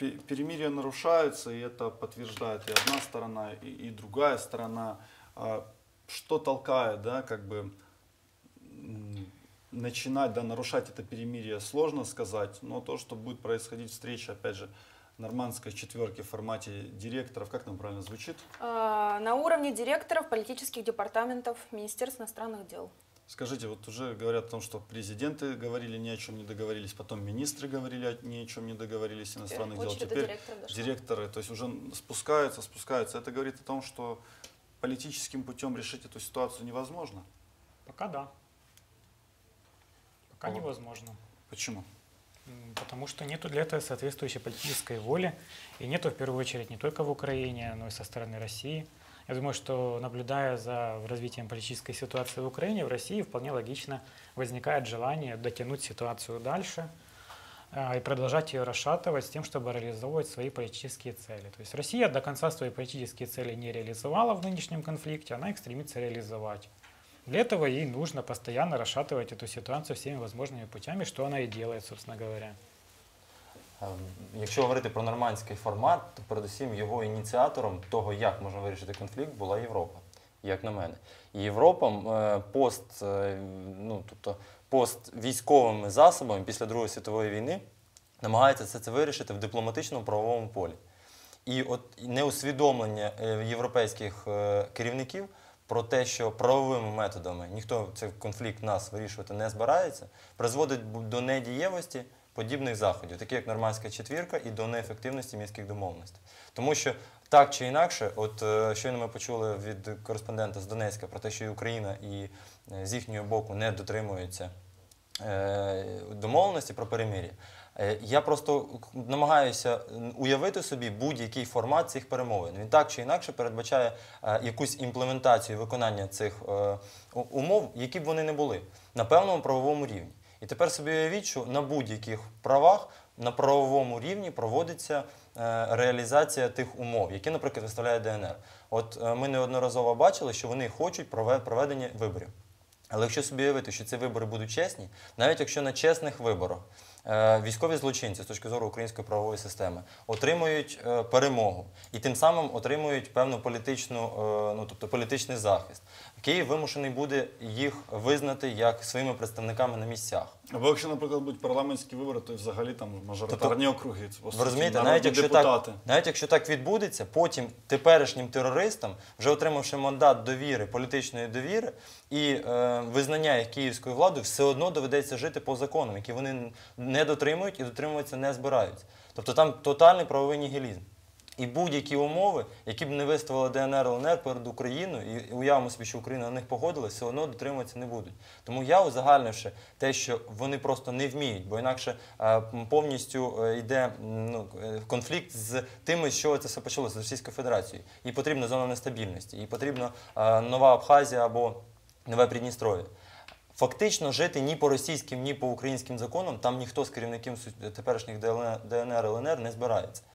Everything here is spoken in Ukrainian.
пе- перемирия нарушаются, и это подтверждает и одна сторона, и, и другая сторона. А Что толкает, да, как бы начинать, да, нарушать это перемирие, сложно сказать, но то, что будет происходить встреча, опять же, нормандской четверки в формате директоров, как нам правильно звучит? А, На уровне директоров политических департаментов Министерства иностранных дел. Скажите, вот уже говорят о том, что президенты говорили ни о чем не договорились, потом министры говорили о- ни о чем не договорились иностранных дел. очередь до Теперь директоров дошла. директоры, то есть уже спускаются, спускаются. Это говорит о том, что политическим путем решить эту ситуацию невозможно. Пока да. Пока Вот. невозможно. Почему? Потому что нету для этого соответствующей политической воли. И нету в первую очередь не только в Украине, но и со стороны России. Я думаю, что наблюдая за развитием политической ситуации в Украине, в России вполне логично возникает желание дотянуть ситуацию дальше а, и продолжать ее расшатывать с тем, чтобы реализовывать свои политические цели. То есть Россия до конца свои политические цели не реализовала в нынешнем конфликте, она их стремится реализовать. Для этого ей нужно постоянно расшатывать эту ситуацию всеми возможными путями, что она и делает, собственно говоря. Е, Якщо говорити про нормандський формат, то передусім його ініціатором того, як можна вирішити конфлікт, була Європа, як на мене. Європа е, пост, е, ну, тобто, пост військовими засобами після Другої світової війни намагається все це вирішити в дипломатичному правовому полі. І от неусвідомлення е, європейських керівників про те, що правовими методами ніхто цей конфлікт нас вирішувати не збирається, призводить до недієвості подібних заходів, такі як нормандська четвірка, і до неефективності міських домовленостей. Тому що так чи інакше, от е, щойно ми почули від кореспондента з Донецька про те, що і Україна і е, з їхнього боку не дотримуються е, домовленості про перемир'я. Я просто намагаюся уявити собі будь-який формат цих перемовин. Він так чи інакше передбачає якусь імплементацію виконання цих умов, які б вони не були, на певному правовому рівні. І тепер собі уявіть, що на будь-яких правах на правовому рівні проводиться е, реалізація тих умов, які, наприклад, виставляє ДНР. От е, ми неодноразово бачили, що вони хочуть прове- проведення виборів. Але якщо собі уявити, що ці вибори будуть чесні, навіть якщо на чесних виборах військові злочинці з точки зору української правової системи отримують е, перемогу і тим самим отримують певну політичну, е, ну тобто політичний захист, Київ вимушений буде їх визнати як своїми представниками на місцях. Або якщо, наприклад, будуть парламентські вибори, то і взагалі там мажоритарні округи. Це, Ви розумієте, навіть якщо, депутати. так, навіть якщо так відбудеться, потім теперішнім терористам, вже отримавши мандат довіри, політичної довіри і е, визнання їх київською владою, все одно доведеться жити по законам, які вони не дотримують і дотримуватися не збираються. Тобто там тотальний правовий нігілізм. І будь-які умови, які б не виставила ДНР ЛНР перед Україною, і уявимо собі, що Україна на них погодилась, все одно дотримуватися не будуть. Тому я, узагальнивши те, що вони просто не вміють, бо інакше е, повністю е, йде ну, е, конфлікт з тими, що це все почалося з Російською Федерацією. Їй потрібна зона нестабільності, їй потрібна нова Абхазія або нове Придністров'я. Фактично жити ні по російським, ні по українським законам там ніхто з керівників теперішніх ДНР, ЛНР не збирається.